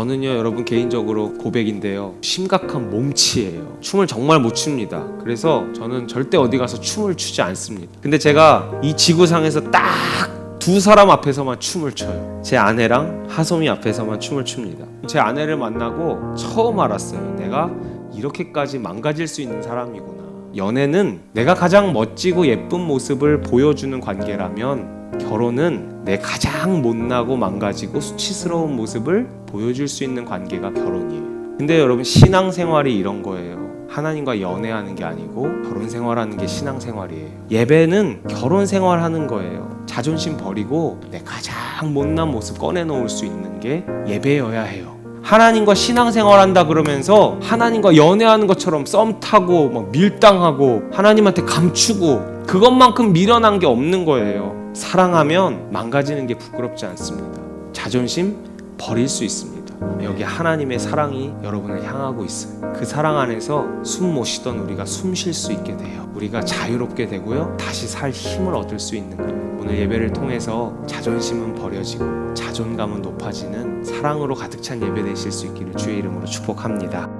저는요 여러분 개인적으로 고백인데요. 심각한 몸치예요. 춤을 정말 못 춥니다. 그래서 저는 절대 어디 가서 춤을 추지 않습니다. 근데 제가 이 지구상에서 딱 두 사람 앞에서만 춤을 춰요. 제 아내랑 하솜이 앞에서만 춤을 춥니다. 제 아내를 만나고 처음 알았어요. 내가 이렇게까지 망가질 수 있는 사람이구나 연애는 내가 가장 멋지고 예쁜 모습을 보여주는 관계라면 결혼은 내 가장 못나고 망가지고 수치스러운 모습을 보여줄 수 있는 관계가 결혼이에요. 근데 여러분 신앙생활이 이런 거예요. 하나님과 연애하는 게 아니고 결혼 생활하는 게 신앙 생활이에요. 예배는 결혼 생활하는 거예요. 자존심 버리고 내 가장 못난 모습 꺼내놓을 수 있는 게 예배여야 해요. 하나님과 신앙생활한다 그러면서 하나님과 연애하는 것처럼 썸 타고 막 밀당하고 하나님한테 감추고 그것만큼 미련한 게 없는 거예요. 사랑하면 망가지는 게 부끄럽지 않습니다. 자존심 버릴 수 있습니다. 여기 하나님의 사랑이 여러분을 향하고 있어요. 그 사랑 안에서 숨 못 쉬던 우리가 숨 쉴 수 있게 돼요. 우리가 자유롭게 되고요. 다시 살 힘을 얻을 수 있는 거예요. 오늘 예배를 통해서 자존심은 버려지고 자존감은 높아지는 사랑으로 가득 찬 예배 되실 수 있기를 주의 이름으로 축복합니다.